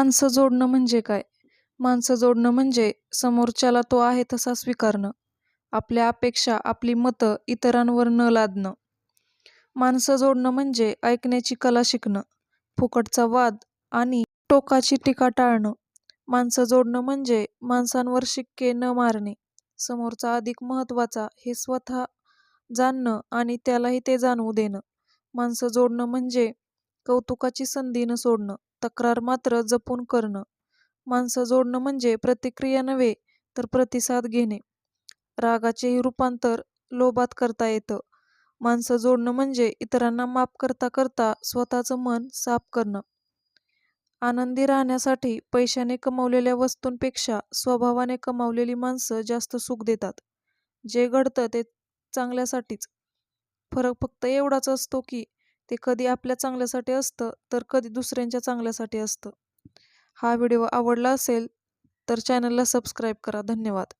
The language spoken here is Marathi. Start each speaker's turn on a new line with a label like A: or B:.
A: माणसं जोडणं म्हणजे काय? माणसं जोडणं म्हणजे समोरच्याला तो आहे तसा स्वीकारणं. आपल्या अपेक्षा आपली मतं इतरांवर न लादणं. माणसं जोडणं म्हणजे ऐकण्याची कला शिकणं. फुकटचा वाद आणि टोकाची टीका टाळणं. माणसं जोडणं म्हणजे माणसांवर शिक्के न मारणे. समोरचा अधिक महत्त्वाचा हे स्वतः जाणणं आणि त्यालाही ते जाणवू देणं. माणसं जोडणं म्हणजे कौतुकाची संधी न सोडणं तक्रार मात्र जपून करणं. माणसं जोडणं म्हणजे प्रतिक्रिया नव्हे तर प्रतिसाद घेणे. रागाचेही रूपांतर लोभात करता येतं. माणसं जोडणं म्हणजे इतरांना माफ करता करता स्वतःचं मन साफ करणं. आनंदी राहण्यासाठी पैशाने कमावलेल्या वस्तूंपेक्षा स्वभावाने कमावलेली माणसं जास्त सुख देतात. जे घडतं ते चांगल्यासाठीच. फरक फक्त एवढाच असतो की ते कधी आपल्या चांगल्यासाठी असतं तर कधी दुसऱ्यांच्या चांगल्यासाठी असतं. हा व्हिडिओ आवडला असेल तर चॅनलला सबस्क्राईब करा. धन्यवाद.